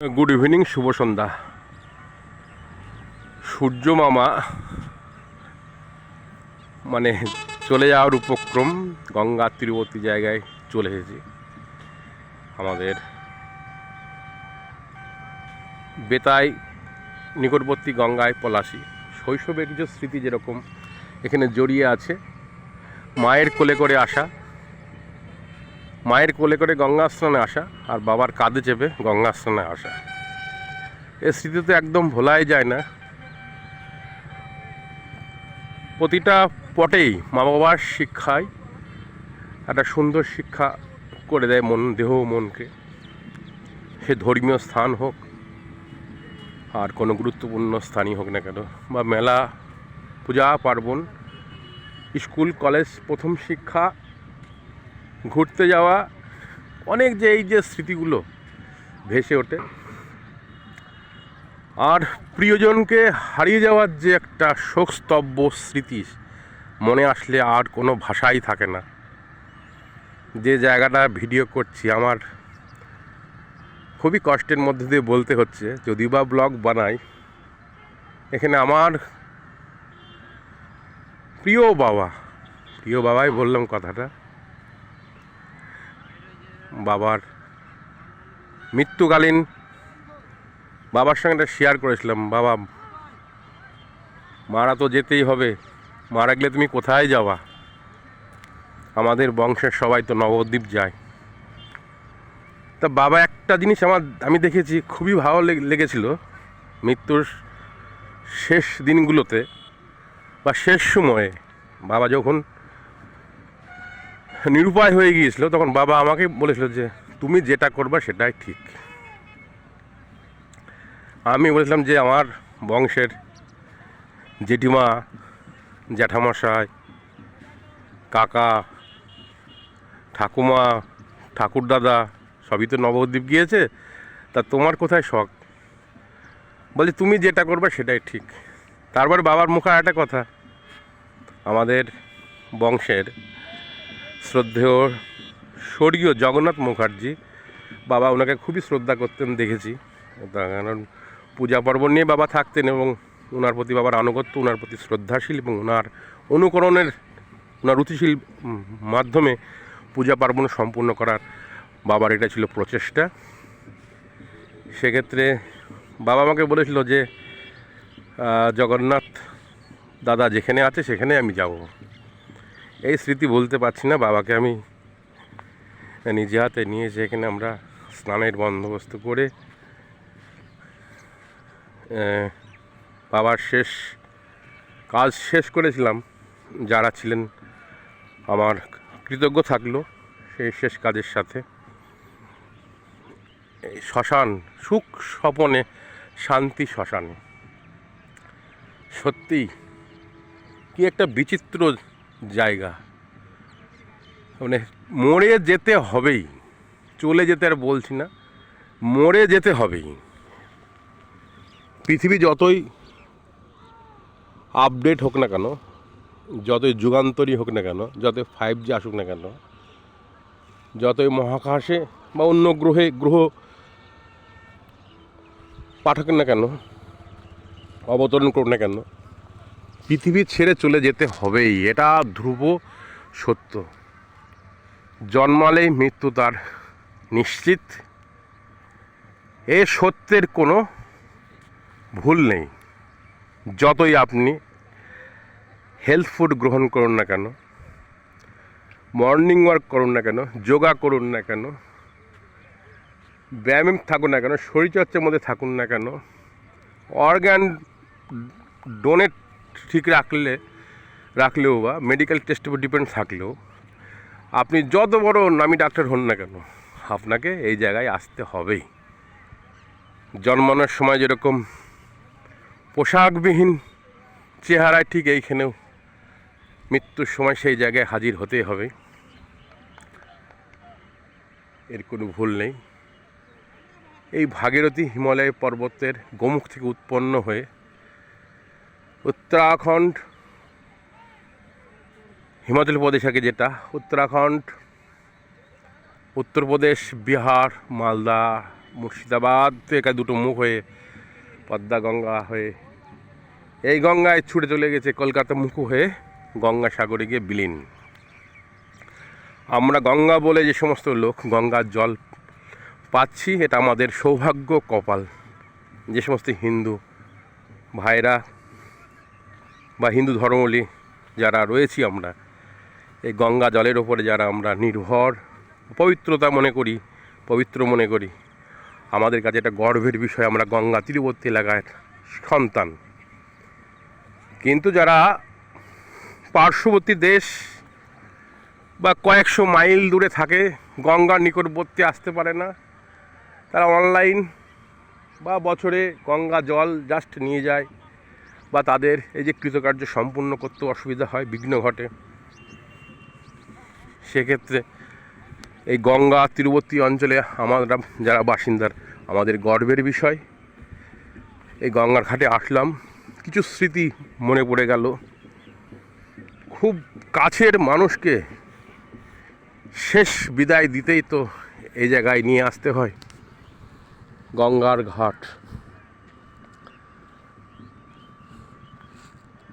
Good evening শুভ সন্ধ্যা। সূর্য মামা মানে চলে যাওয়ার উপক্রম গঙ্গা তীরবর্তী জায়গায় চলে এসেছি আমাদের বেতাই নিকটবর্তী গঙ্গায় পলাশি। শৈশবের কিছু স্মৃতি যেরকম এখানে জড়িয়ে আছে, মায়ের কোলে করে আসা মায়ের কোলে করে গঙ্গা স্নানে আসা আর বাবার কাঁধে চেপে গঙ্গা স্নানে আসা। এ স্মৃতি তো একদম ভোলাই যায় না। প্রতিটা পটেই মা বাবার শিক্ষায় একটা সুন্দর শিক্ষা করে দেয় মন, দেহ মনকে। সে ধর্মীয় স্থান হোক, আর কোনো গুরুত্বপূর্ণ স্থানই হোক না কেন, বা মেলা, পূজা, পার্বণ, স্কুল, কলেজ, প্রথম শিক্ষা ঘুরতে যাওয়া, অনেক যে এই যে স্মৃতিগুলো ভেসে ওঠে। আর প্রিয়জনকে হারিয়ে যাওয়ার যে একটা শোকস্তব্য স্মৃতি, মনে আসলে আর কোনো ভাষাই থাকে না। যে জায়গাটা ভিডিও করছি, আমার খুবই কষ্টের মধ্যে দিয়ে বলতে হচ্ছে যদি বা ব্লগ বানাই, এখানে আমার প্রিয় বাবা, প্রিয় বাবাই বললাম কথাটা বাবার মৃত্যুকালীন বাবার সঙ্গে এটা শেয়ার করেছিলাম। বাবা, মারা তো যেতেই হবে। মারা গেলে তুমি কোথায় যাওয়া আমাদের বংশের সবাই তো নবদ্বীপ যায়। তা বাবা, একটা জিনিস আমার, আমি দেখেছি, খুবই ভালো লেগে- লেগেছিল। মৃত্যুর শেষ দিনগুলোতে বা শেষ সময়ে বাবা যখন নিরুপায় হয়ে গিয়েছিল, তখন বাবা আমাকে বলেছিল যে, তুমি যেটা করবে সেটাই ঠিক। আমি বলেছিলাম যে, আমার বংশের জেঠিমা, জ্যাঠামশাই, কাকা, ঠাকুমা, ঠাকুরদাদা, সবই তো নবদ্বীপ গিয়েছে, তা তোমার কোথায় শখ? বলি তুমি যেটা করবে সেটাই ঠিক। তারপর বাবার মুখে একটা কথা, আমাদের বংশের শ্রদ্ধেয় স্বর্গীয় জগন্নাথ মুখার্জি। বাবা ওনাকে খুবই শ্রদ্ধা করতেন, দেখেছি। কারণ পূজা পার্বণ নিয়ে বাবা থাকতেন এবং ওনার প্রতি বাবার আনুগত্য, ওনার প্রতি শ্রদ্ধাশীল এবং ওনার অনুকরণের, ওনার রুচিশীল মাধ্যমে পূজা পার্বণ সম্পূর্ণ করার বাবার এটা ছিল প্রচেষ্টা। সেক্ষেত্রে বাবা আমাকে বলেছিল যে জগন্নাথ দাদা যেখানে আছে সেখানে আমি যাব। এই স্মৃতি বলতে পারছি না, বাবাকে আমি নিজে হাতে নিয়ে এখানে আমরা স্নানের বন্দোবস্ত করে বাবার শেষ কাজ শেষ করেছিলাম, যারা ছিলেন আমার কৃতজ্ঞ থাকল সেই শেষ কাজের সাথে। শ্মশান, সুখ স্বপনে, শান্তি শ্মশানে। সত্যি কি একটা বিচিত্র জায়গা। মানে মরে যেতে হবেই। চলে যেতে আর বলছি না, মরে যেতে হবেই। পৃথিবী যতই আপডেট হোক না কেন, যতই যুগান্তরী হোক না কেন, যতই ফাইভ জি আসুক না কেন, যতই মহাকাশে বা অন্য গ্রহে গ্রহ পাঠাক না কেন, অবতরণ করুক না কেন পৃথিবী ছেড়ে চলে যেতে হবেই, এটা ধ্রুব সত্য। জন্মালেই মৃত্যু তার নিশ্চিত। এ সত্যের কোনো ভুল নেই। যতই আপনি হেলথ ফুড গ্রহণ করুন না কেন মর্নিং ওয়ার্ক করুন না কেন, যোগা করুন না কেন, ব্যায়াম থাকুন না কেন, শরীরচর্চার মধ্যে থাকুন না কেন অর্গান ডোনেট ঠিক রাখলে, রাখলেও বা মেডিকেল টেস্টের উপর ডিপেন্ড থাকলেও, আপনি যত বড় নামি ডাক্তার হন না কেন, আপনাকে এই জায়গায় আসতে হবেই। জন্মানোর সময় যেরকম পোশাকবিহীন চেহারায় ঠিক এইখানেও মৃত্যুর সময় সেই জায়গায় হাজির হতেই হবে। এর কোনো ভুল নেই। এই ভাগীরথী হিমালয় পর্বতের গোমুখ থেকে উৎপন্ন হয়ে উত্তরাখণ্ড, হিমাচল প্রদেশ আগে যেটা? উত্তরাখণ্ড, উত্তরপ্রদেশ, বিহার, মালদা, মুর্শিদাবাদ একা দুটো মুখ হয়ে, পদ্মা গঙ্গা হয়ে। এই গঙ্গায় ছুটে চলে গেছে কলকাতা মুখ হয়ে গঙ্গা সাগরে গিয়ে বিলীন। আমরা গঙ্গা বলে যে সমস্ত লোক গঙ্গার জল পাচ্ছি, এটা আমাদের সৌভাগ্য কপাল। যে সমস্ত হিন্দু ভাইরা বা হিন্দু ধর্মবলী যারা রয়েছি আমরা, এই গঙ্গা জলের ওপরে যারা আমরা নির্ভর, পবিত্রতা মনে করি, পবিত্র মনে করি, আমাদের কাছে এটা গর্বের বিষয়, আমরা গঙ্গা তীরবর্তী এলাকার সন্তান। কিন্তু যারা পার্শ্ববর্তী দেশ বা কয়েকশো মাইল দূরে থাকে, গঙ্গার নিকটবর্তী আসতে পারে না, তারা অনলাইন বা বছরে গঙ্গা জল জাস্ট নিয়ে যায়। বা তাদের এই যে কৃতকার্য সম্পূর্ণ করতে অসুবিধা হয়, বিঘ্ন ঘটে। সেক্ষেত্রে এই গঙ্গা তীরবর্তী অঞ্চলে আমরা যারা বাসিন্দার, আমাদের গর্বের বিষয়। এই গঙ্গার ঘাটে আসলাম। কিছু স্মৃতি মনে পড়ে গেল। খুব কাছের মানুষকে শেষ বিদায় দিতেই তো এই জায়গায় নিয়ে আসতে হয়। গঙ্গার ঘাট।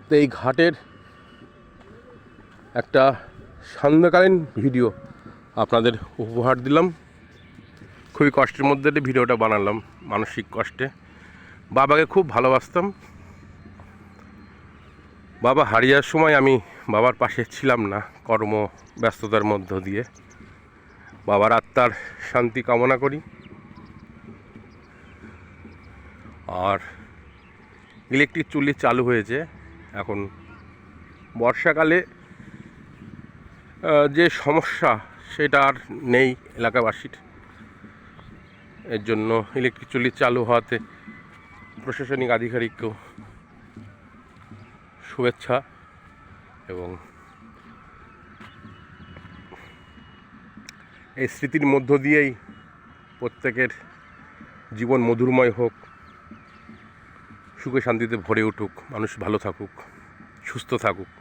তো এই ঘাটের একটা সান্ধ্যকালীন ভিডিও আপনাদের উপহার দিলাম। খুবই কষ্টের মধ্যে ভিডিওটা বানালাম, মানসিক কষ্টে। বাবাকে খুব ভালোবাসতাম। বাবা হারিয়ার সময় আমি বাবার পাশে ছিলাম না কর্ম ব্যস্ততার মধ্য দিয়ে। বাবার আত্মার শান্তি কামনা করি। আর ইলেকট্রিক চুল্লি চালু হয়েছে। এখন বর্ষাকালে যে সমস্যা সেটা আর নেই এলাকাবাসীর। এর জন্য ইলেকট্রিক চুল্লি চালু হওয়াতে প্রশাসনিক আধিকারিককেও শুভেচ্ছা এবং এই স্মৃতির মধ্য দিয়েই প্রত্যেকের জীবন মধুরময় হোক। সুখে শান্তিতে ভরে উঠুক, মানুষ ভালো থাকুক, সুস্থ থাকুক।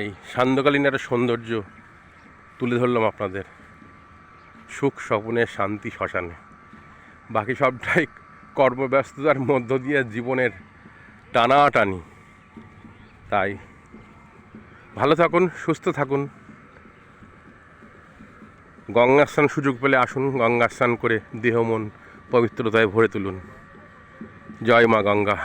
এই সান্ধ্যকালীন একটা সৌন্দর্য তুলে ধরলাম আপনাদের। সুখ স্বপ্নের শান্তি শ্মশানে। বাকি সবটাই কর্মব্যস্ততার মধ্য দিয়ে জীবনের টানাটানি। তাই ভালো থাকুন, সুস্থ থাকুন। গঙ্গা স্নান সুযোগ পেলে আসুন গঙ্গা স্নান করে দেহ মন পবিত্রতায় ভরে তুলুন। জয় মা গঙ্গা।